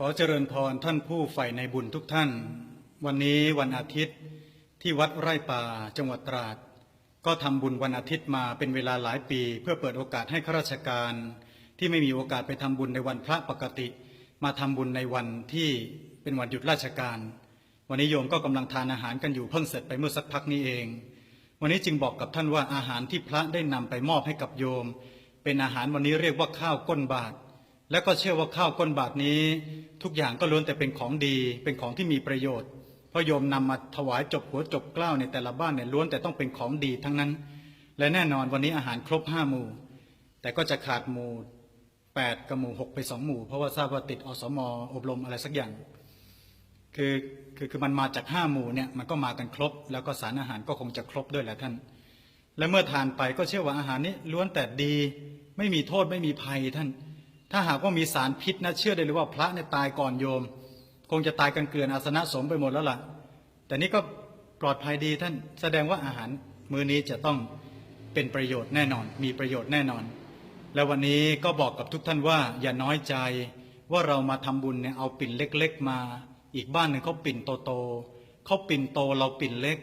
ขอเจริญพรท่านผู้ใฝ่ในบุญทุกท่าน วันนี้วันอาทิตย์ที่วัดไร่ป่าจังหวัดตราด ก็ทำบุญวันอาทิตย์มาเป็นเวลาหลายปี เพื่อเปิดโอกาสให้ข้าราชการ ที่ไม่มีโอกาสไปทำบุญในวันพระปกติ มาทำบุญในวันที่เป็นวันหยุดราชการ วันนี้โยมก็กำลังทานอาหารกันอยู่เพิ่งเสร็จไปเมื่อสักพักนี้เอง วันนี้จึงบอกกับท่านว่าอาหารที่พระได้นำไปมอบให้กับโยม เป็นอาหารวันนี้เรียกว่าข้าวก้นบาท และก็เชื่อว่าข้าวก้นบาทนี้ ทุกอย่างก็ล้วนแต่เป็นของดี เป็นของที่มีประโยชน์พระโยมนำมาถวายจบหัวจบเกล้าในแต่ละบ้านเนี่ยล้วนแต่ต้องเป็นของดีทั้งนั้น และแน่นอนวันนี้อาหารครบห้าหมู่ แต่ก็จะขาดหมู่แปดกับหมู่หกไปสองหมู่ เพราะว่าทราบว่าติดอสมอบรมอะไรสักอย่าง คือคือคือมันมาจากห้าหมู่เนี่ยมันก็มากันครบ แล้วก็สารอาหารก็คงจะครบด้วยแหละท่าน และเมื่อทานไปก็เชื่อว่าอาหารนี้ล้วนแต่ดี ไม่มีโทษไม่มีภัยท่าน ถ้าหากว่ามีสารพิษนะเชื่อได้เลยว่าพระเนี่ยตายก่อนโยม คงจะตายกันเกลื่อนอาสนะสมไปหมดแล้วล่ะ แต่นี่ก็ปลอดภัยดีท่านแสดงว่าอาหารมื้อนี้จะต้องเป็นประโยชน์แน่นอน มีประโยชน์แน่นอน และวันนี้ก็บอกกับทุกท่านว่าอย่าน้อยใจว่าเรามาทำบุญเนี่ยเอาปิ่นเล็ก ๆ มา อีกบ้านหนึ่งเขาปิ่นโตๆเขาปิ่นโตเราปิ่นเล็ก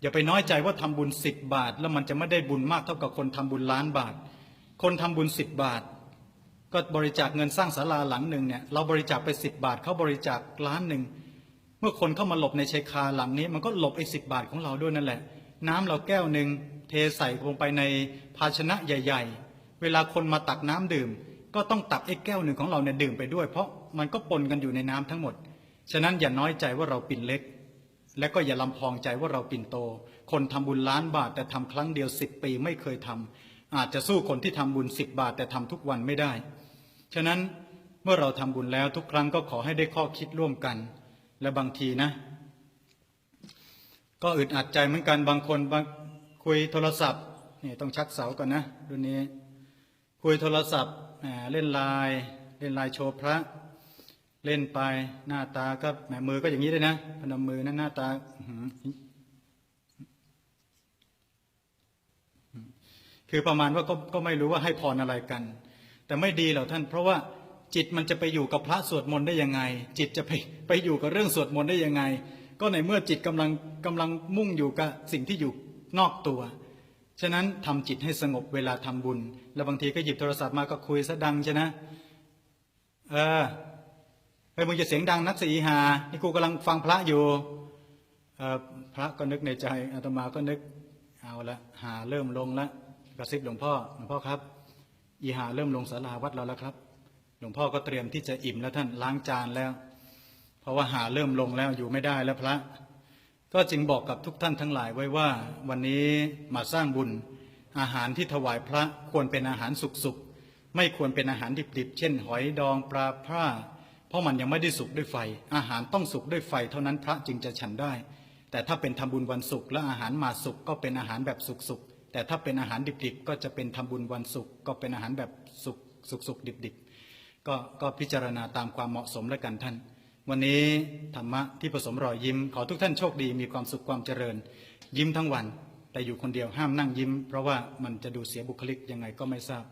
อย่าไปน้อยใจว่าทำบุญสิบบาท แล้วมันจะไม่ได้บุญมากเท่ากับคนทำบุญล้านบาท คนทำบุญสิบบาท ก็บริจาคเงินสร้างศาลาหลังหนึ่งเนี่ยเราบริจาคไปสิบบาทเขาบริจาคล้านหนึ่งเมื่อคนเข้ามาหลบในชายคาหลังนี้ มันก็หลบไอ้สิบบาทของเราด้วยนั่นแหละ น้ำเราแก้วหนึ่งเทใส่ลงไปในภาชนะใหญ่ ๆ เวลาคนมาตักน้ำดื่ม ก็ต้องตักไอ้แก้วหนึ่งของเราเนี่ยดื่มไปด้วย เพราะมันก็ปนกันอยู่ในน้ำทั้งหมด ฉะนั้นอย่าน้อยใจว่าเราปิ่นเล็ก และก็อย่าลำพองใจว่าเราปิ่นโต คนทำบุญล้านบาทแต่ทำครั้งเดียวสิบปีไม่เคยทำอาจจะสู้คนที่ทำบุญสิบบาทแต่ทำทุกวันไม่ได้ ฉะนั้นเมื่อเราทำบุญแล้วทุกครั้งก็ขอให้ได้ข้อคิดร่วมกัน และบางทีนะ ก็อึดอัดใจเหมือนกันบางคนบางคุยโทรศัพท์นี่ต้องชักเสาก่อนนะรุ่นนี้ คุยโทรศัพท์เล่นไลน์เล่นไลน์โชว์พระ เล่นไปหน้าตาก็แหมมือก็อย่างนี้เลยนะพนมมือนะหน้าตาคือประมาณว่าก็ก็ไม่รู้ว่าให้พรอะไรกัน แต่ไม่ดีหรอกท่าน เพราะว่าจิตมันจะไปอยู่กับพระสวดมนต์ได้ยังไง จิตจะไปไปอยู่กับเรื่องสวดมนต์ได้ยังไง ก็ในเมื่อจิตกำลังกำลังมุ่งอยู่กับสิ่งที่อยู่นอกตัว ฉะนั้นทำจิตให้สงบเวลาทำบุญ แล้วบางทีก็หยิบโทรศัพท์มาก็คุยซะดังใช่นะ เออเฮ้มึงจะเสียงดังนักสีหา นี่กูกำลังฟังพระอยู่เออพระก็นึกในใจอาตมาก็นึกเอาละหาเริ่มลงละกระซิบหลวงพ่อหลวงพ่อครับ อีหาเริ่มลงศาลาวัดเราแล้วครับ หลวงพ่อก็เตรียมที่จะอิ่มแล้วท่านล้างจานแล้ว เพราะว่าหาเริ่มลงแล้วอยู่ไม่ได้แล้วพระ ก็จึงบอกกับทุกท่านทั้งหลายไว้ว่า วันนี้มาสร้างบุญ อาหารที่ถวายพระควรเป็นอาหารสุกๆไม่ควรเป็นอาหารดิบๆ เช่น หอยดองปลาพร่าเพราะมันยังไม่ได้สุกด้วยไฟ อาหารต้องสุกด้วยไฟเท่านั้นพระจึงจะฉันได้ แต่ถ้าเป็นทำบุญวันศุกร์และอาหารมาสุกก็เป็นอาหารแบบสุกๆ แต่ถ้าเป็นอาหารดิบๆ ก็จะเป็นทำบุญวันศุกร์ก็เป็นอาหารแบบสุกสุกๆดิบๆก็ก็พิจารณาตามความเหมาะสมแล้วกันท่าน วันนี้ธรรมะที่ผสมรอยยิ้ม ขอทุกท่านโชคดีมีความสุขความเจริญ ยิ้มทั้งวัน แต่อยู่คนเดียวห้ามนั่งยิ้ม เพราะว่ามันจะดูเสียบุคลิกยังไงก็ไม่ทราบ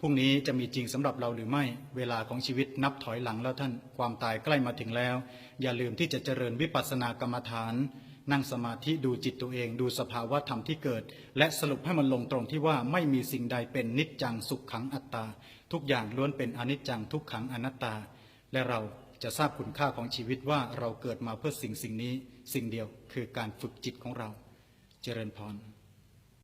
พรุ่งนี้จะมีจริงสำหรับเราหรือไม่ เวลาของชีวิตนับถอยหลังแล้วท่าน ความตายใกล้มาถึงแล้ว อย่าลืมที่จะเจริญวิปัสสนากรรมฐาน นั่งสมาธิดูจิตตัวเอง ดูสภาวะธรรมที่เกิด และสรุปให้มันลงตรงที่ว่าไม่มีสิ่งใดเป็นนิจจังสุขขังอัตตา ทุกอย่างล้วนเป็นอนิจจังทุกขังอนัตตา และเราจะทราบคุณค่าของชีวิตว่าเราเกิดมาเพื่อสิ่งสิ่งนี้ สิ่งเดียวคือการฝึกจิตของเรา เจริญพร